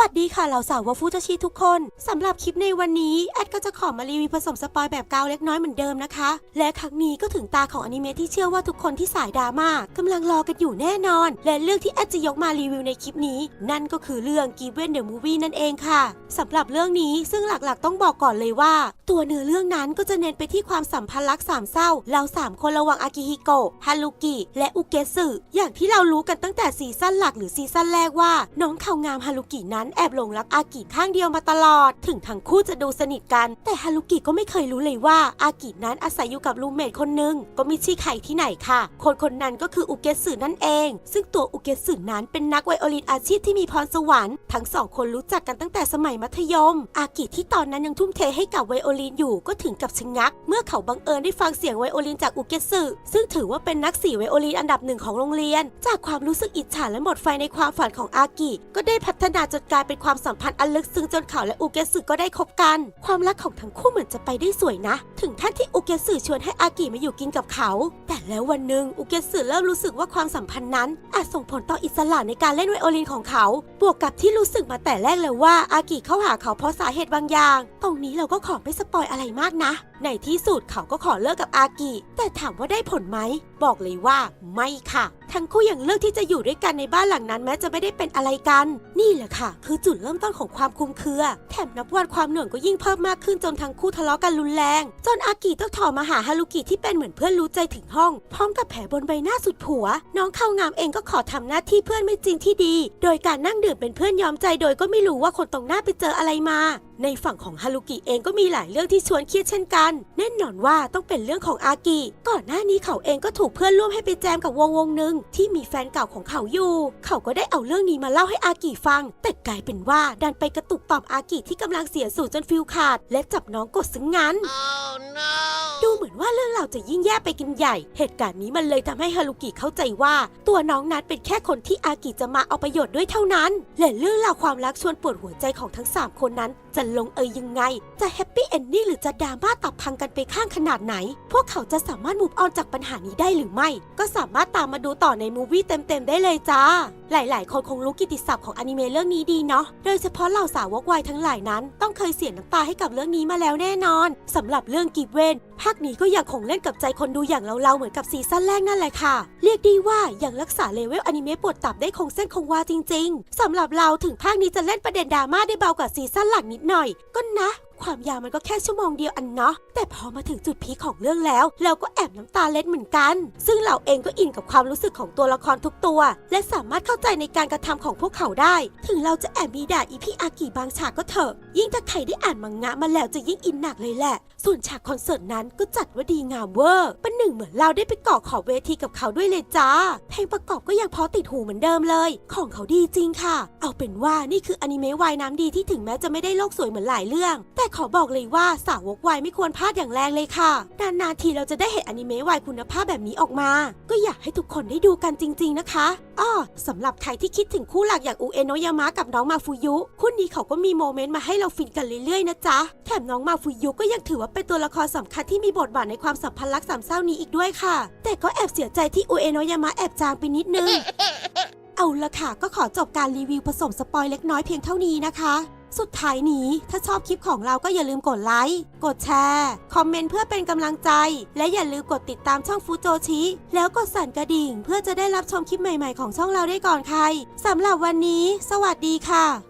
วัสดีค่ะเหล่าสาววาฟูจชีทุกคนสำหรับคลิปในวันนี้แอดก็จะขอมารีวิวผสมสปอยแบบเกาเล็กน้อยเหมือนเดิมนะคะ และครั้งนี้ก็ถึงตาของอนิเมะที่เชื่อว่าทุกคนที่สายดราม่ากำลังรอกันอยู่แน่นอน และเรื่องที่แอดจะยกมารีวิวในคลิปนี้ นั่นก็คือเรื่อง Given the Movie นั่นเองค่ะสำหรับเรื่องนี้ซึ่งหลักๆ ต้องบอกก่อนเลยว่า ตัวเนื้อเรื่องนั้นก็จะเน้นไปที่ความสัมพันธ์รักสามเศร้าเราสามคนระหว่างอากิฮิโกะฮารุกิและอุเกสึอย่างที่เรารู้กันตั้งแต่ซีซั่นหลักหรือซีซั่นแรกว่าน้องข่างามฮารุกินั้นแอบหลงรักอากิข้างเดียวมาตลอด ถึงทั้งคู่จะดูสนิทกัน แต่ฮารุกิก็ไม่เคยรู้เลยว่าอากินั้นอาศัยอยู่กับรูเมทคนหนึ่งก็ไม่ใช่ใครที่ไหนค่ะ คนคนนั้นก็คืออุเกสึนั่นเอง ซึ่งตัวอุเกสึนั้นเป็นนักไวโอลินอาชีพที่มีพรสวรรค์ทั้งสองคนรู้จักกันตั้งแต่สมัยมัธยม อากิที่ตอนนั้นยังทุ่มเทให้กับไวโอลินอยู่ก็ถึงกับชะงัก เมื่อเขาบังเอิญได้ฟังเสียงไวโอลินจากอุเกสึซึ่งถือว่าเป็นนักสีไวโอลินอันดับหนึ่งของโรงเรียน จากความรู้สึกอิจฉาและหมดไฟในความฝันของอากิก็ได้พัฒนาจนกลายเป็นความสัมพันธ์อันลึกซึ้งจนเขาและอุเกสึก็ได้คบกัน ความรักของทั้งคู่เหมือนจะไปได้สวยนะ ถึงขั้นที่อุเกสึชวนให้อากิมาอยู่กินกับเขา แต่แล้ววันหนึ่งอุเกสึเริ่มรู้สึกว่าความสัมพันธ์นั้น อาจส่งผลต่ออิสระในการเล่นไวโอลินของเขา บวกกับที่รู้สึกมาแต่แรกเลยว่าอากิเข้าหาเขาเพราะสาเหตุบางอย่าง ตรงนี้เราก็ขอไม่สปอยอะไรมากนะ ในที่สุดเขาก็ขอเลิกกับอากิ แต่ถามว่าได้ผลไหม บอกเลยว่าไม่ค่ะ ทั้งคู่ยังเลือกที่จะอยู่ด้วยกันในบ้านหลังนั้นแม้จะไม่ได้เป็นอะไรกัน นี่แหละค่ะ คือจุดเริ่มต้นของความคลุมเคือ แถมนับวันความเหนื่อยก็ยิ่งเพิ่มมากขึ้นจนทั้งคู่ทะเลาะกันรุนแรง จนอากิต้องถอมาหาฮารุกิที่เป็นเหมือนเพื่อนรู้ใจถึงห้อง พร้อมกับแผลบนใบหน้าสุดผัว น้องเข้างามเองก็ขอทำหน้าที่เพื่อนไม่จริงที่ดี โดยการนั่งดื่มเป็นเพื่อนยอมใจโดยก็ไม่รู้ว่าคนตรงหน้าไปเจออะไรมา ในฝั่งของฮารุกิเองก็มีหลายเรื่องที่ชวนเครียดเช่นกัน แน่นอนว่าต้องเป็นเรื่องของอากิก่อนหน้านี้เขาเองก็ถูกเพื่อนร่วมให้ไปแจมกับวงวงหนึ่งที่มีแฟนเก่าของเขาอยู่ เขาก็ได้เอาเรื่องนี้มาเล่าให้อากิฟัง แต่กลายเป็นว่าดันไปกระตุกตอบอากิที่กำลังเสียสูญจนฟิลขาด และจับน้องกดซึ้งงั้น Oh no! ดูเหมือนว่าเรื่องราวจะยิ่งแย่ไปกันใหญ่ เหตุการณ์นี้มันเลยทำให้ฮารุกิเข้าใจว่า ตัวน้องนัดเป็นแค่คนที่อากิจะมาเอาประโยชน์ด้วยเท่านั้น และเรื่องราวความรักชวนปวดหัวใจของทั้ง 3 คนนั้นจะลงเอยยังไง จะแฮปปี้เอนดิ้งหรือจะดราม่าตับพังกันไปข้างขนาดไหน พวกเขาจะสามารถมูฟออนจากปัญหานี้ได้หรือไม่ ก็สามารถตามมาดูต่อในมูวี่เต็มๆได้เลยจ้า หลายๆ คนคงรู้กิตติศัพท์ของอนิเมะเรื่องนี้ดีเนาะ โดยเฉพาะเหล่าสาวกวายทั้งหลายนั้น ต้องเคยเสียน้ำตาให้กับเรื่องนี้มาแล้วแน่นอนสำหรับเรื่องกิฟเวนภาคนี้ก็ยังคงเล่นกับใจคนดูอย่างเราๆเหมือนกับซีซั่นแรกนั่นแหละค่ะ เรียกได้ว่ายังรักษาเลเวลอนิเมะปวดตับได้คงเส้นคงวาจริง ๆสำหรับเราถึงภาคนี้จะเล่นประเด็นดราม่าได้เบากว่าซีซั่นหลักนิดหน่อยก็นะ ความยาวมันก็แค่ชั่วโมงเดียวอันเนาะ แต่พอมาถึงจุดพีคของเรื่องแล้ว เราก็แอบน้ำตาเล็ดเหมือนกัน ซึ่งเราเองก็อินกับความรู้สึกของตัวละครทุกตัว และสามารถเข้าใจในการกระทำของพวกเขาได้ ถึงเราจะแอบมีด่าอีพี่อากิบางฉากก็เถอะ ยิ่งถ้าใครได้อ่านมังงะมาแล้วจะยิ่งอินหนักเลยแหละ ส่วนฉากคอนเสิร์ตนั้นก็จัดว่าดีงามเวอร์เป็นหนึ่งเหมือนเราได้ไปเกาะขอบเวทีกับเขาด้วยเลยจ้า เพลงประกอบก็ยังพอติดหูเหมือนเดิมเลย ของเขาดีจริงค่ะ เอาเป็นว่านี่คืออนิเมะวายน้ำดีที่ถึงแม้จะไม่ได้โลกสวยเหมือนหลายเรื่อง แต่ขอบอกเลยว่าสาวกวายไม่ควรพลาดอย่างแรงเลยค่ะ นานๆทีเราจะได้เห็นอนิเมะวายคุณภาพแบบนี้ออกมา ก็อยากให้ทุกคนได้ดูกันจริง ๆ นะคะอ้อสำหรับใครที่คิดถึงคู่หลักอย่างอุเอโนะยามะกับน้องมาฟูยุ คู่นี้เขาก็มีโมเมนต์มาให้เราฟินกันเรื่อยๆนะจ๊ะ แถมน้องมาฟูยุก็ยังถือว่าเป็นตัวละครสำคัญที่มีบทบาทในความสัมพันธ์รักสามเศร้านี้อีกด้วยค่ะ แต่ก็แอบเสียใจที่อุเอโนะยามะแอบจางไปนิดนึงเอาละค่ะ ก็ขอจบการรีวิวผสมสปอยเล็กน้อยเพียงเท่านี้นะคะ สุดท้ายนี้ถ้าชอบคลิปของเราก็อย่าลืมกดไลค์ กดแชร์ คอมเมนต์เพื่อเป็นกำลังใจ และอย่าลืมกดติดตามช่องฟูโจชิ แล้วกดสั่นกระดิ่ง เพื่อจะได้รับชมคลิปใหม่ๆของช่องเราได้ก่อนใครสำหรับวันนี้ สวัสดีค่ะ